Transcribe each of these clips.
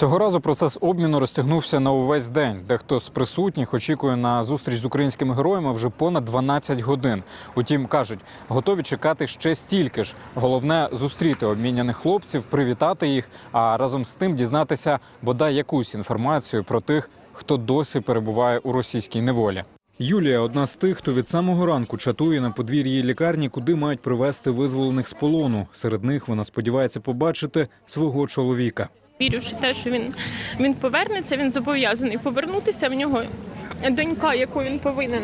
Цього разу процес обміну розтягнувся на увесь день. Дехто з присутніх очікує на зустріч з українськими героями вже понад 12 годин. Утім, кажуть, готові чекати ще стільки ж. Головне зустріти обміняних хлопців, привітати їх, а разом з тим дізнатися бодай якусь інформацію про тих, хто досі перебуває у російській неволі. Юлія одна з тих, хто від самого ранку чатує на подвір'ї лікарні, куди мають привезти визволених з полону. Серед них вона сподівається побачити свого чоловіка. Вірю, що те, що він, він повернеться, він зобов'язаний повернутися. В нього донька, яку він повинен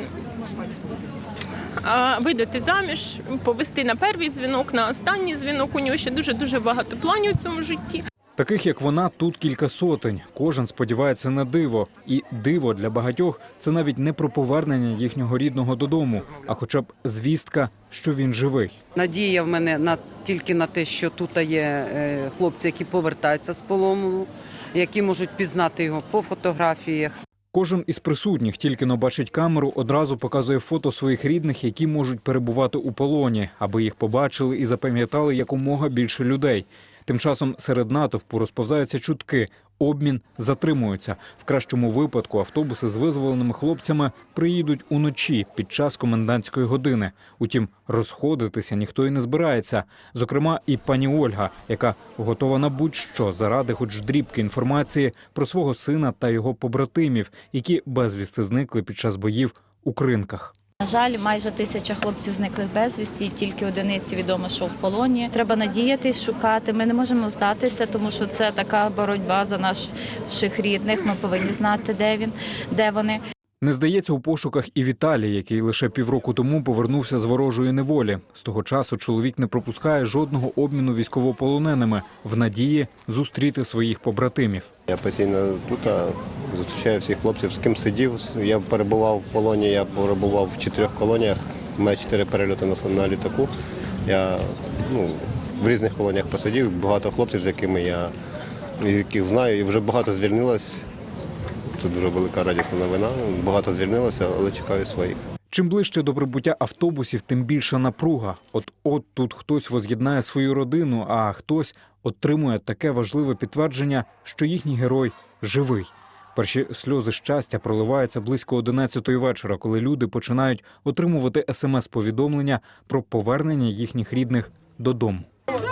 видати заміж, повести на перший дзвінок, на останній дзвінок. У нього ще дуже дуже багато планів у цьому житті. Таких як вона тут кілька сотень. Кожен сподівається на диво, і диво для багатьох це навіть не про повернення їхнього рідного додому, а хоча б звістка, що він живий. Надія в мене на тільки на те, що тут є е, хлопці, які повертаються з полону, які можуть пізнати його по фотографіях. Кожен із присутніх тільки но бачить камеру, одразу показує фото своїх рідних, які можуть перебувати у полоні, аби їх побачили і запам'ятали якомога більше людей. Тим часом серед натовпу розповзаються чутки. Обмін затримується. В кращому випадку автобуси з визволеними хлопцями приїдуть уночі під час комендантської години. Утім, розходитися ніхто і не збирається. Зокрема, і пані Ольга, яка готова на будь-що заради хоч дрібки інформації про свого сина та його побратимів, які безвісти зникли під час боїв у кринках. На жаль, майже тисяча хлопців зниклих безвісті, і тільки одиниці відомо, що в полоні. Треба надіятись, шукати. Ми не можемо здатися, тому що це така боротьба за наших рідних. Ми повинні знати, де він, де вони. Не здається у пошуках і Віталій, який лише півроку тому повернувся з ворожої неволі. З того часу чоловік не пропускає жодного обміну військовополоненими в надії зустріти своїх побратимів. Я постійно тут а, зустрічаю всіх хлопців, з ким сидів. Я перебував в полоні, я перебував в чотирьох колоніях. У мене чотири перельоти на, літаку. Я ну, в різних колоніях посидів. Багато хлопців, з якими я яких знаю, і вже багато звільнилось. Це дуже велика радісна новина. Багато звільнилося, але чекаю своїх. Чим ближче до прибуття автобусів, тим більша напруга. От от тут хтось воз'єднає свою родину, а хтось отримує таке важливе підтвердження, що їхній герой живий. Перші сльози щастя проливаються близько 11-ї вечора, коли люди починають отримувати смс-повідомлення про повернення їхніх рідних додому.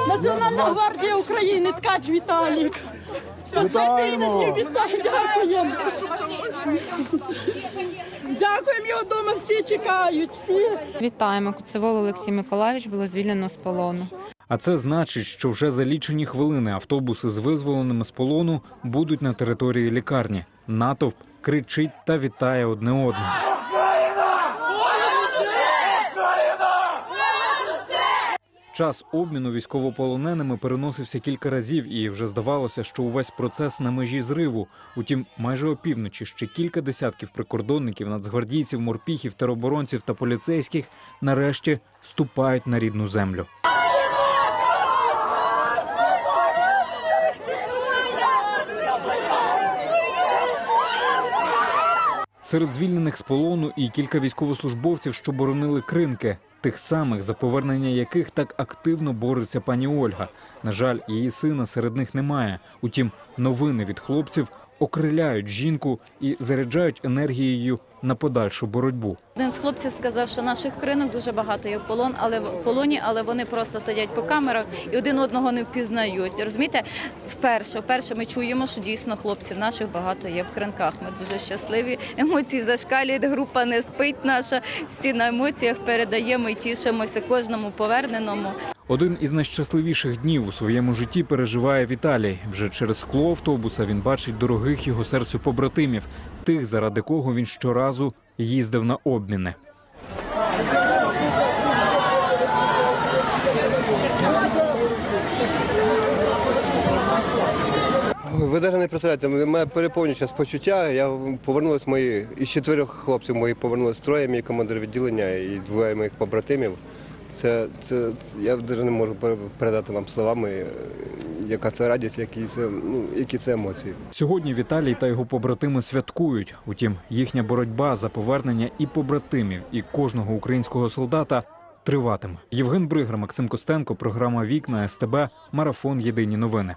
Національна гвардія України, ткач Віталік. Вітаємо! Дякуємо! Дякуємо, його вдома всі чекають, всі. Вітаємо. Куцевол Олексій Миколаївич було звільнено з полону. А це значить, що вже за лічені хвилини автобуси з визволеними з полону будуть на території лікарні. Натовп кричить та вітає одне одного. Час обміну військовополоненими переносився кілька разів, і вже здавалося, що увесь процес на межі зриву. Утім, майже опівночі ще кілька десятків прикордонників, нацгвардійців, морпіхів, тероборонців та поліцейських нарешті ступають на рідну землю. Серед звільнених з полону і кілька військовослужбовців, що боронили кринки, тих самих, за повернення яких так активно бореться пані Ольга. На жаль, її сина серед них немає. Утім, новини від хлопців окриляють жінку і заряджають енергією на подальшу боротьбу. Один з хлопців сказав, що наших кринок дуже багато є в полон, але в полоні, але вони просто сидять по камерах і один одного не впізнають. Розумієте, вперше, вперше ми чуємо, що дійсно хлопців наших багато є в кринках. Ми дуже щасливі. Емоції зашкалюють. Група не спить наша. Всі на емоціях передаємо і тішимося кожному поверненому. Один із найщасливіших днів у своєму житті переживає Віталій. Вже через скло автобуса він бачить дорогих його серцю побратимів, тих, заради кого він щоразу їздив на обміни. Ви навіть не представляєте, мене переповнює зараз почуття. Я повернулись мої із чотирьох хлопців мої повернулись троє, мій командир відділення і двоє моїх побратимів. Це, це я навіть не можу передати вам словами, е, яка це радість, які це, ну, які це емоції. Сьогодні Віталій та його побратими святкують. Утім, їхня боротьба за повернення і побратимів, і кожного українського солдата триватиме. Євген Бригар, Максим Костенко, програма Вікна СТБ, Марафон Єдині новини.